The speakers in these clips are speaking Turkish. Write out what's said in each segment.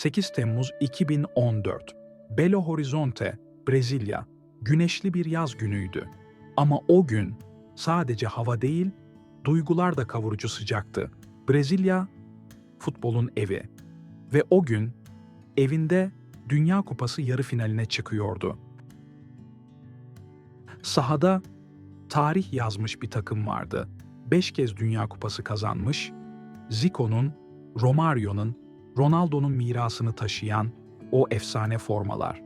8 Temmuz 2014. Belo Horizonte, Brezilya. Güneşli bir yaz günüydü. Ama o gün sadece hava değil, duygular da kavurucu sıcaktı. Brezilya futbolun evi ve o gün evinde Dünya Kupası yarı finaline çıkıyordu. Sahada tarih yazmış bir takım vardı. Beş kez Dünya Kupası kazanmış, Zico'nun, Romario'nun, Ronaldo'nun mirasını taşıyan o efsane formalar.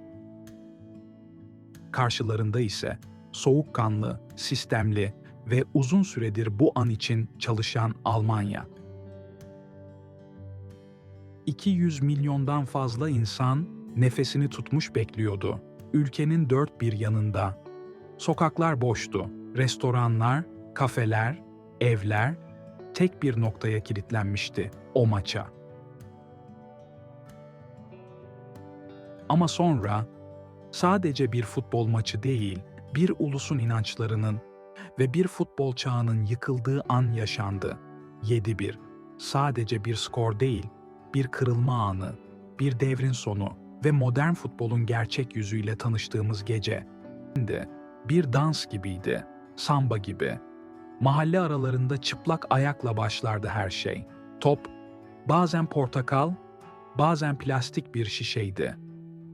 Karşılarında ise soğukkanlı, sistemli ve uzun süredir bu an için çalışan Almanya. 200 milyondan fazla insan nefesini tutmuş bekliyordu. Ülkenin dört bir yanında. Sokaklar boştu. Restoranlar, kafeler, evler tek bir noktaya kilitlenmişti o maça. Ama sonra sadece bir futbol maçı değil, bir ulusun inançlarının ve bir futbol çağının yıkıldığı an yaşandı. 7-1. Sadece bir skor değil, bir kırılma anı, bir devrin sonu ve modern futbolun gerçek yüzüyle tanıştığımız gece. De bir dans gibiydi, samba gibi. Mahalle aralarında çıplak ayakla başlardı her şey. Top, bazen portakal, bazen plastik bir şişeydi.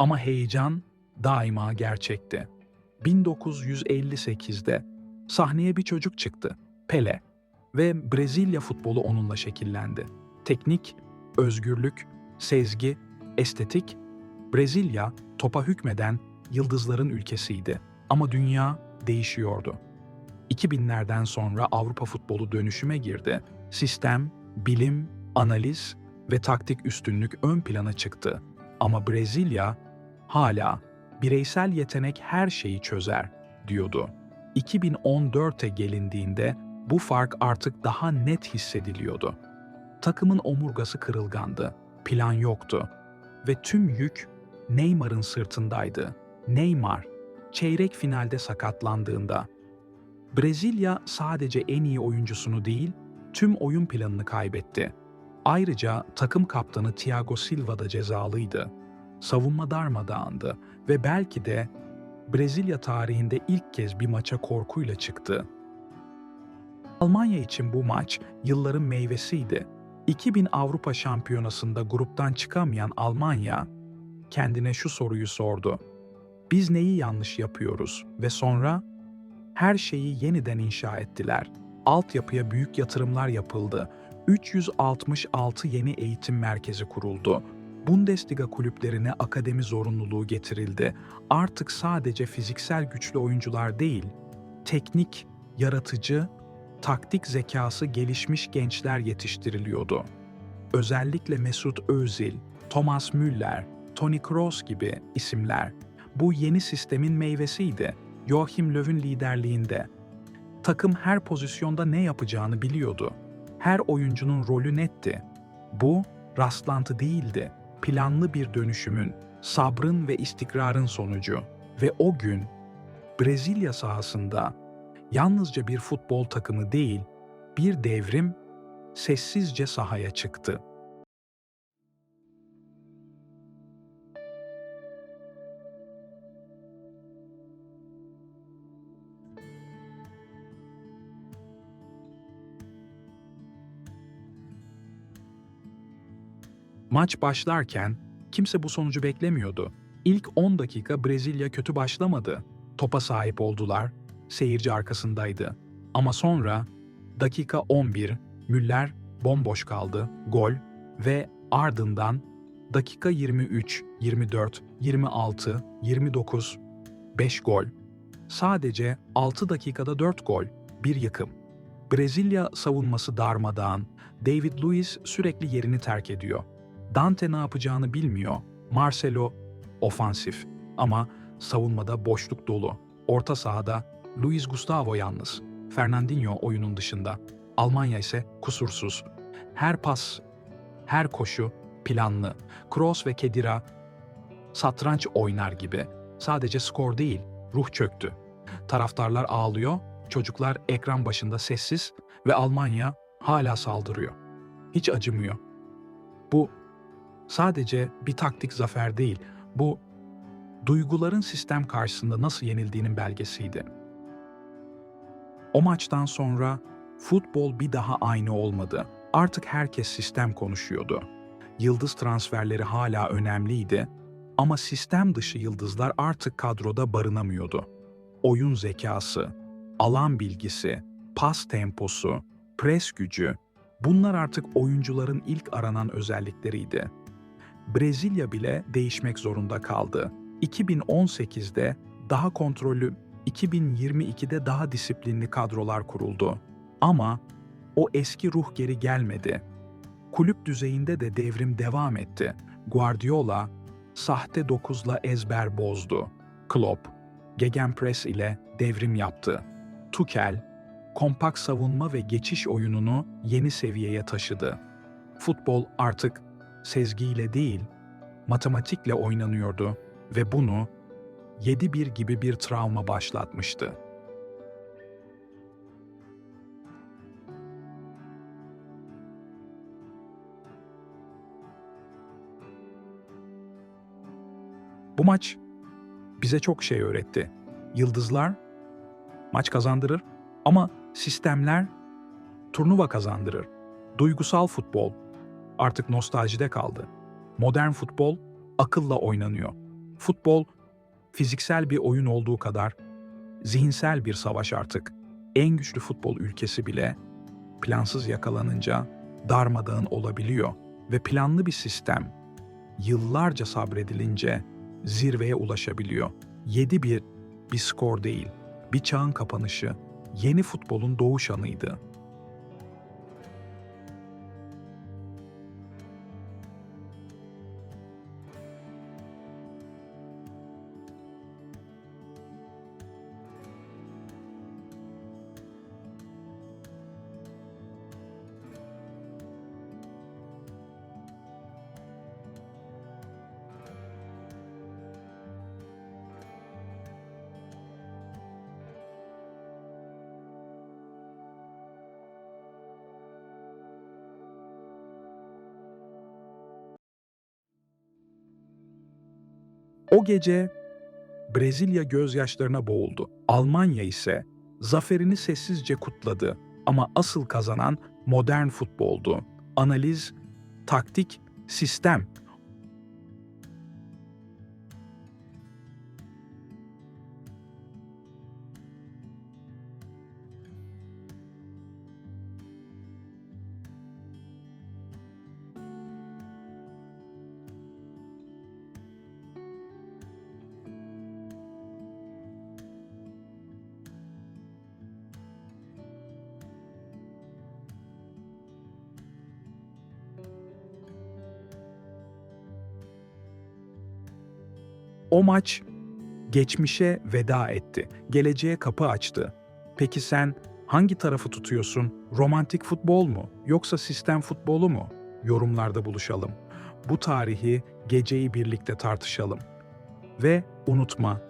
Ama heyecan daima gerçekti. 1958'de sahneye bir çocuk çıktı, Pele ve Brezilya futbolu onunla şekillendi. Teknik, özgürlük, sezgi, estetik, Brezilya topa hükmeden yıldızların ülkesiydi. Ama dünya değişiyordu. 2000'lerden sonra Avrupa futbolu dönüşüme girdi. Sistem, bilim, analiz ve taktik üstünlük ön plana çıktı. Ama Brezilya hala bireysel yetenek her şeyi çözer diyordu. 2014'e gelindiğinde bu fark artık daha net hissediliyordu. Takımın omurgası kırılgandı, plan yoktu ve tüm yük Neymar'ın sırtındaydı. Neymar çeyrek finalde sakatlandığında Brezilya sadece en iyi oyuncusunu değil, tüm oyun planını kaybetti. Ayrıca takım kaptanı Thiago Silva da cezalıydı. Savunma darmadağındı ve belki de Brezilya tarihinde ilk kez bir maça korkuyla çıktı. Almanya için bu maç yılların meyvesiydi. 2000 Avrupa Şampiyonası'nda gruptan çıkamayan Almanya kendine şu soruyu sordu. Biz neyi yanlış yapıyoruz ve sonra her şeyi yeniden inşa ettiler. Altyapıya büyük yatırımlar yapıldı. 366 yeni eğitim merkezi kuruldu. Bundesliga kulüplerine akademi zorunluluğu getirildi. Artık sadece fiziksel güçlü oyuncular değil, teknik, yaratıcı, taktik zekası gelişmiş gençler yetiştiriliyordu. Özellikle Mesut Özil, Thomas Müller, Toni Kroos gibi isimler bu yeni sistemin meyvesiydi. Joachim Löw'ün liderliğinde. Takım her pozisyonda ne yapacağını biliyordu. Her oyuncunun rolü netti. Bu rastlantı değildi. Planlı bir dönüşümün, sabrın ve istikrarın sonucu. Ve o gün Brezilya sahasında yalnızca bir futbol takımı değil, bir devrim sessizce sahaya çıktı. Maç başlarken kimse bu sonucu beklemiyordu. İlk 10 dakika Brezilya kötü başlamadı. Topa sahip oldular, seyirci arkasındaydı. Ama sonra dakika 11 Müller bomboş kaldı, gol ve ardından dakika 23, 24, 26, 29, 5 gol. Sadece 6 dakikada 4 gol, bir yıkım. Brezilya savunması darmadağın, David Luiz sürekli yerini terk ediyor. Dante ne yapacağını bilmiyor. Marcelo ofansif ama savunmada boşluk dolu. Orta sahada Luis Gustavo yalnız. Fernandinho oyunun dışında. Almanya ise kusursuz. Her pas, her koşu planlı. Kroos ve Kedira satranç oynar gibi. Sadece skor değil, ruh çöktü. Taraftarlar ağlıyor, çocuklar ekran başında sessiz ve Almanya hala saldırıyor. Hiç acımıyor. Bu sadece bir taktik zafer değil, bu duyguların sistem karşısında nasıl yenildiğinin belgesiydi. O maçtan sonra futbol bir daha aynı olmadı. Artık herkes sistem konuşuyordu. Yıldız transferleri hala önemliydi ama sistem dışı yıldızlar artık kadroda barınamıyordu. Oyun zekası, alan bilgisi, pas temposu, pres gücü bunlar artık oyuncuların ilk aranan özellikleriydi. Brezilya bile değişmek zorunda kaldı. 2018'de daha kontrollü, 2022'de daha disiplinli kadrolar kuruldu. Ama o eski ruh geri gelmedi. Kulüp düzeyinde de devrim devam etti. Guardiola sahte dokuzla ezber bozdu. Klopp gegenpress ile devrim yaptı. Tuchel kompakt savunma ve geçiş oyununu yeni seviyeye taşıdı. Futbol artık sezgiyle değil, matematikle oynanıyordu ve bunu 7-1 gibi bir travma başlatmıştı. Bu maç bize çok şey öğretti. Yıldızlar maç kazandırır ama sistemler turnuva kazandırır. Duygusal futbol artık nostaljide kaldı. Modern futbol akılla oynanıyor. Futbol fiziksel bir oyun olduğu kadar zihinsel bir savaş artık. En güçlü futbol ülkesi bile plansız yakalanınca darmadağın olabiliyor ve planlı bir sistem yıllarca sabredilince zirveye ulaşabiliyor. 7-1 bir skor değil, bir çağın kapanışı, yeni futbolun doğuş anıydı. O gece Brezilya gözyaşlarına boğuldu. Almanya ise zaferini sessizce kutladı ama asıl kazanan modern futboldu. Analiz, taktik, sistem O maç geçmişe veda etti. Geleceğe kapı açtı. Peki sen hangi tarafı tutuyorsun? Romantik futbol mu yoksa sistem futbolu mu? Yorumlarda buluşalım. Bu tarihi, geceyi birlikte tartışalım. Ve unutma,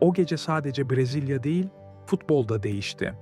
o gece sadece Brezilya değil, futbolda değişti.